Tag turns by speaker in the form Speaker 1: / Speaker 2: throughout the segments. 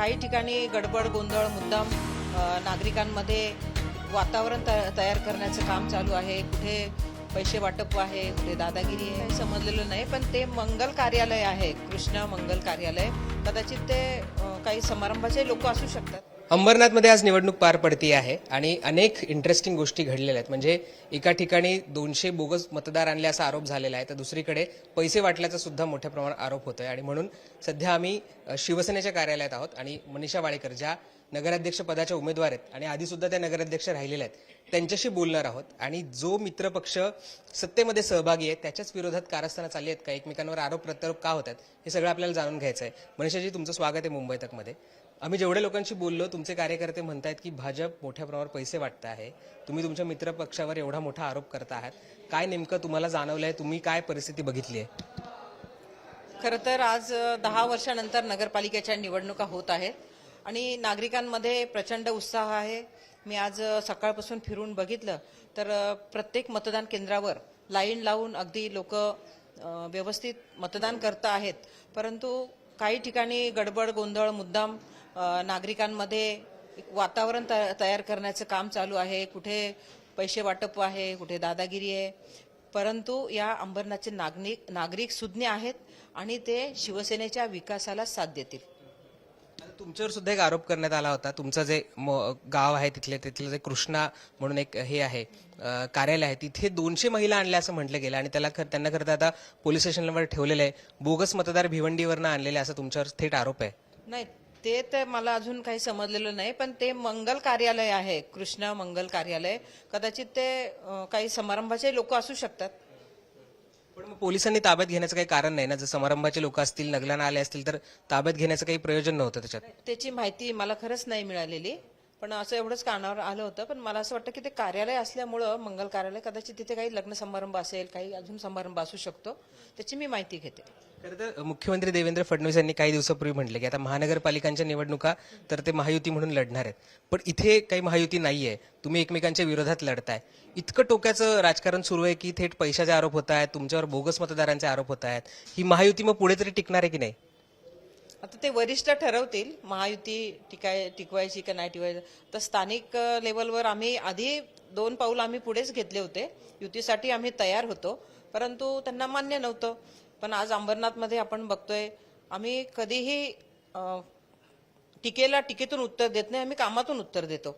Speaker 1: काही ठिकाणी गडबड गोंधळ मुद्दाम नागरिकांमध्ये वातावरण त- तयार करण्याचं काम चालू आहे. कुठे पैसे वाटप आहे कुठे दादागिरी आहे समजलेलं नाही. पण ते मंगल कार्यालय आहे कृष्ण मंगल कार्यालय. कदाचित ते काही समारंभाचे लोक असू शकतात.
Speaker 2: अंबरनाथमध्ये आज निवडणूक पार पडती आहे आणि अनेक इंटरेस्टिंग गोष्टी घडलेल्या आहेत. म्हणजे एका ठिकाणी दोनशे बोगस मतदार आणले असा आरोप झालेला आहे. तर दुसरीकडे पैसे वाटल्याचा सुद्धा मोठ्या प्रमाणात आरोप होतोय. आणि म्हणून सध्या आम्ही शिवसेनेच्या कार्यालयात आहोत आणि मनीषा वाळेकर ज्या नगराध्यक्ष पदाच्या उमेदवार आहेत आणि आधी सुद्धा त्या नगराध्यक्ष राहिलेल्या आहेत त्यांच्याशी बोलणार आहोत. आणि जो मित्रपक्ष सत्तेमध्ये सहभागी आहे त्याच्याच विरोधात कारस्थानं चालली आहेत का? एकमेकांवर आरोप प्रत्यारोप का होतात हे सगळं आपल्याला जाणून घ्यायचं आहे मनीषाजी तुमचं स्वागत आहे मुंबई तकमध्ये. आम्ही जेवढ्या लोकांशी बोललो तुमचे कार्यकर्ते म्हणतायत की भाजप मोठ्या प्रमाणावर पैसे वाटत आहे. तुम्ही तुमच्या मित्र पक्षावर एवढा मोठा आरोप करत आहात. काय नेमकं तुम्हाला जाणवलंय? तुम्ही काय परिस्थिती बघितली आहे
Speaker 1: खरं तर आज दहा वर्षानंतर नगरपालिकेच्या निवडणुका होत आहेत आणि नागरिकांमध्ये प्रचंड उत्साह आहे. मी आज सकाळपासून फिरून बघितलं तर प्रत्येक मतदान केंद्रावर लाईन लावून अगदी लोक व्यवस्थित मतदान करत आहेत. परंतु काही ठिकाणी गडबड गोंधळ मुद्दाम नागरिकांमध्ये एक वातावरण तयार करण्याचं काम चालू आहे. कुठे पैसे वाटप आहे कुठे दादागिरी आहे. परंतु या अंबरनाथचे नागरिक नागरिक सुज्ञ आहेत आणि ते शिवसेनेच्या विकासाला साथ देतील.
Speaker 2: तुमच्यावर सुद्धा एक आरोप करण्यात आला होता. तुमचं जे गाव आहे तिथले तिथलं जे कृष्णा म्हणून एक हे आहे कार्यालय आहे तिथे दोनशे महिला आणल्या असं म्हटलं गेलं आणि त्याला त्यांना खरं आता पोलीस स्टेशनवर ठेवलेलं आहे. बोगस मतदार भिवंडीवरनं आणलेले असं तुमच्यावर थेट आरोप आहे.
Speaker 1: नाही ते तर मला अजून काही समजलेलं नाही पण ते मंगल कार्यालय आहे कृष्ण मंगल कार्यालय. कदाचित ते अ, काही समारंभाचे लोक असू शकतात.
Speaker 2: पण मग पोलिसांनी ताब्यात घेण्याचं काही कारण नाही ना? जर समारंभाचे लोक असतील नगलांना आले असतील तर ताब्यात घेण्याचं काही प्रयोजन नव्हतं त्याच्यात.
Speaker 1: त्याची माहिती मला खरंच नाही मिळालेली. पण असं एवढंच कानावर आलं होतं. पण मला असं वाटतं की ते कार्यालय असल्यामुळं मंगल कार्यालय कदाचित तिथे काही लग्न समारंभ असेल काही अजून समारंभ असू शकतो त्याची मी माहिती घेते.
Speaker 2: खरं तर मुख्यमंत्री देवेंद्र फडणवीस यांनी काही दिवसापूर्वी म्हटलं की आता महानगरपालिकांच्या निवडणुका तर ते महायुती म्हणून लढणार आहेत. पण इथे काही महायुती नाहीये. तुम्ही एकमेकांच्या विरोधात लढताय. इतकं टोक्याचं राजकारण सुरू आहे की थेट पैशाचे आरोप होत आहेत तुमच्यावर बोगस मतदारांचे आरोप होत आहेत. ही महायुती मग पुढे तरी टिकणार आहे की नाही?
Speaker 1: आता ते वरिष्ठ ठरवतील महायुती टिकाय टिकवायची का नाही टिकवायची. तर स्थानिक लेवलवर आम्ही आधी दोन पाऊल आम्ही पुढेच घेतले होते. युतीसाठी आम्ही तयार होतो. परंतु त्यांना मान्य नव्हतं. पण आज अंबरनाथमध्ये आपण बघतोय आम्ही कधीही टीकेला टीकेतून उत्तर देत नाही आम्ही कामातून उत्तर देतो.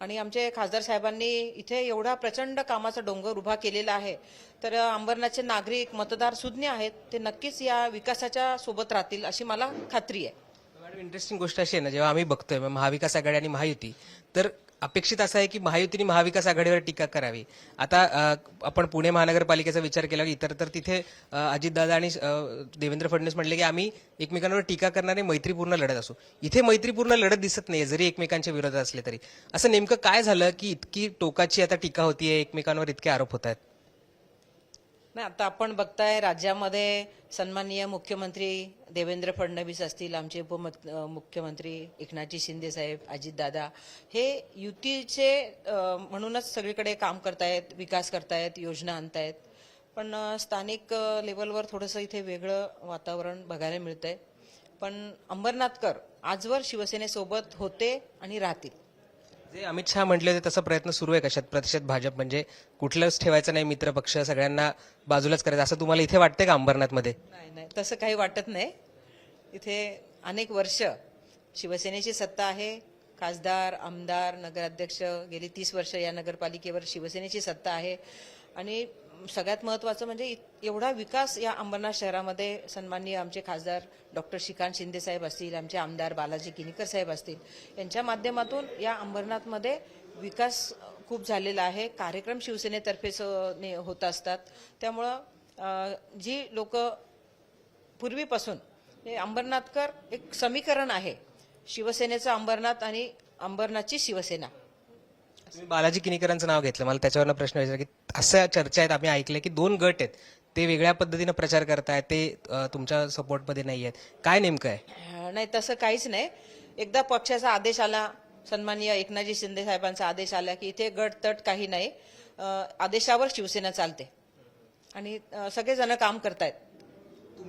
Speaker 1: आणि आमचे खासदार साहेबांनी इथे एवढा प्रचंड कामाचा डोंगर उभा केलेला आहे. तर अंबरनाथचे नागरिक मतदार सुज्ञ आहेत ते नक्कीच या विकासाच्या सोबत राहतील अशी मला खात्री आहे.
Speaker 2: इंटरेस्टिंग गोष्ट अशी आहे ना जेव्हा आम्ही बघतोय मग महाविकास आघाडी आणि महायुती तर अपेक्षित असं आहे की महायुतीने महाविकास आघाडीवर टीका करावी. आता आपण पुणे महानगरपालिकेचा विचार केला इतर तर तिथे अजितदादा आणि देवेंद्र फडणवीस म्हणले की आम्ही एकमेकांवर टीका करणारे मैत्रीपूर्ण लढत असू. इथे मैत्रीपूर्ण लढत दिसत नाहीये जरी एकमेकांच्या विरोधात असले तरी. असं नेमकं काय झालं की इतकी टोकाची आता टीका होतीये एकमेकांवर इतके आरोप होत आहेत
Speaker 1: नाही आता आपण बघताय राज्यामध्ये सन्माननीय मुख्यमंत्री देवेंद्र फडणवीस असतील आमचे उपमुख्यमंत्री एकनाथजी शिंदे साहेब अजितदादा हे युतीचे म्हणूनच सगळीकडे काम करतायत विकास करतायत योजना आणतायत. पण स्थानिक लेवलवर थोडंसं इथे वेगळं वातावरण बघायला मिळतंय. पण अंबरनाथकर आजवर शिवसेनेसोबत होते आणि राहतील.
Speaker 2: जे अमित शहा म्हटले होते तसा प्रयत्न सुरू आहे कशात? प्रतिशत भाजप म्हणजे कुठलंच ठेवायचं नाही मित्रपक्ष सगळ्यांना बाजूलाच करायचं. असं तुम्हाला इथे वाटतंय का अंबरनाथमध्ये?
Speaker 1: नाही नाही तसं काही वाटत नाही. इथे अनेक वर्ष शिवसेनेची सत्ता आहे. खासदार आमदार नगराध्यक्ष गेली तीस वर्ष या नगरपालिकेवर शिवसेनेची सत्ता आहे. आणि सगळ्यात महत्वाचं म्हणजे एवढा विकास या अंबरनाथ शहरामध्ये सन्माननीय आमचे खासदार डॉक्टर श्रीकांत शिंदे साहेब असतील आमचे आमदार बालाजी किनीकर साहेब असतील यांच्या माध्यमातून या अंबरनाथमध्ये विकास खूप झालेला आहे. कार्यक्रम शिवसेनेतर्फेच ने- होत असतात. त्यामुळं जी लोक पूर्वीपासून हे अंबरनाथकर एक समीकरण आहे शिवसेनेचं अंबरनाथ आणि अंबरनाथची शिवसेना.
Speaker 2: तुम्ही बालाजी किनीकरांचं नाव घेतलं. मला त्याच्यावरनं प्रश्न विचार की असं चर्चा आहेत आम्ही ऐकलंय की दोन गट आहेत. ते वेगळ्या पद्धतीनं प्रचार करतायत ते अं, तुमच्या सपोर्टमध्ये नाही आहेत काय नेमकं आहे?
Speaker 1: नाही तसं काहीच नाही. एकदा पक्षाचा आदेश आला सन्माननीय एकनाथजी शिंदे साहेबांचा आदेश आला की इथे गट तट काही नाही. अं, आदेशावर शिवसेना चालते. आणि अं, सगळेजण काम करतायत.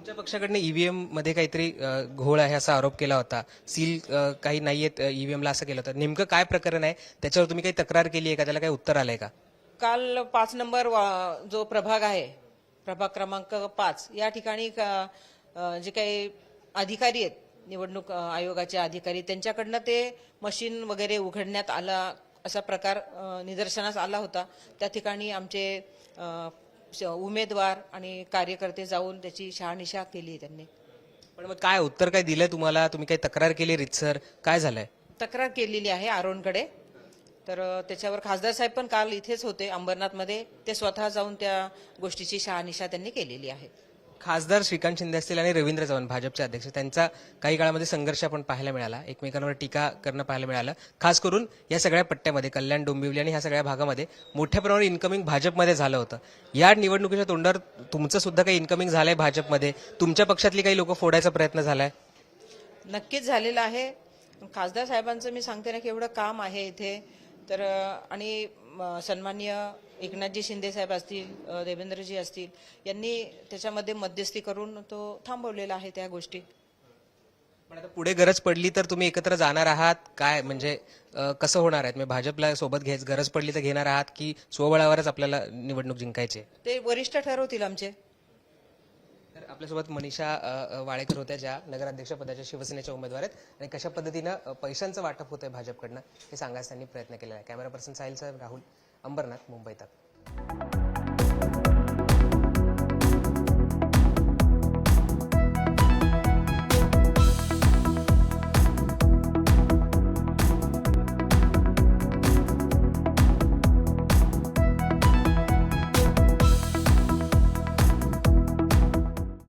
Speaker 2: तुमच्या पक्षाकडनं ईव्हीएममध्ये काहीतरी घोळ आहे असा आरोप केला होता. सील अ, काही नाहीयेत ईव्हीएमला असं केलं होतं. नेमकं काय प्रकरण आहे? त्याच्यावर तुम्ही काही तक्रार केली आहे का? त्याला काही उत्तर आलंय का?
Speaker 1: काल पाच नंबर वा- जो प्रभाग आहे प्रभाग क्रमांक पाच या ठिकाणी का- अ, जे काही अधिकारी आहेत निवडणूक अ, आयोगाचे अधिकारी त्यांच्याकडनं ते मशीन वगैरे उघडण्यात आला असा प्रकार अ, निदर्शनास आला होता. त्या ठिकाणी आमचे अ, उमेदवार आणि कार्यकर्ते जाऊन त्याची शहानिशा केली त्यांनी.
Speaker 2: पण मग काय उत्तर काय दिलंय तुम्हाला? तुम्ही काही तक्रार केली रितसर काय झालंय?
Speaker 1: तक्रार केलेली आहे आरोनकडे. तर त्याच्यावर खासदार साहेब पण काल इथेच होते अंबरनाथमध्ये. ते स्वतः जाऊन त्या गोष्टीची शहानिशा त्यांनी केलेली आहे.
Speaker 2: खासदार श्रीकांत शिंदे असतील आणि रवींद्र चव्हाण भाजपचे अध्यक्ष त्यांचा काही काळामध्ये संघर्ष आपण पाहायला मिळाला. एकमेकांवर टीका करणं पाहायला मिळालं. खास करून या सगळ्या पट्ट्यामध्ये कल्याण डोंबिवली आणि ह्या सगळ्या भागामध्ये मोठ्या प्रमाणावर इन्कमिंग भाजपमध्ये झालं होतं. या निवडणुकीच्या तोंडावर तुमचं सुद्धा काही इन्कमिंग झालंय भाजपमध्ये? तुमच्या पक्षातली काही लोक फोडायचा प्रयत्न झालाय?
Speaker 1: नक्कीच झालेलं आहे. खासदार साहेबांचं मी सांगते ना की एवढं काम आहे इथे. तर आणि म, सन्माननीय एकनाथजी शिंदे साहेब असतील देवेंद्रजी असतील यांनी त्याच्यामध्ये मध्यस्थी करून तो थांबवलेला आहे त्या गोष्टी.
Speaker 2: पण आता पुढे गरज पडली तर तुम्ही एकत्र जाणार आहात? काय म्हणजे कसं होणार आहे म्हणजे भाजपला सोबत घ्यायच गरज पडली तर घेणार आहात की स्वबळावरच आपल्याला निवडणूक जिंकायची?
Speaker 1: ते वरिष्ठ ठरवतील आमचे.
Speaker 2: आपल्यासोबत मनीषा वाळेकर होत्या ज्या नगराध्यक्ष पदाच्या शिवसेनेच्या उमेदवार आहेत. आणि कशा पद्धतीनं पैशांचं वाटप होतंय भाजपकडनं हे सांगायचा त्यांनी प्रयत्न केलेला आहे. कॅमेरा पर्सन साहिल साहेब राहुल अंबरनाथ मुंबईत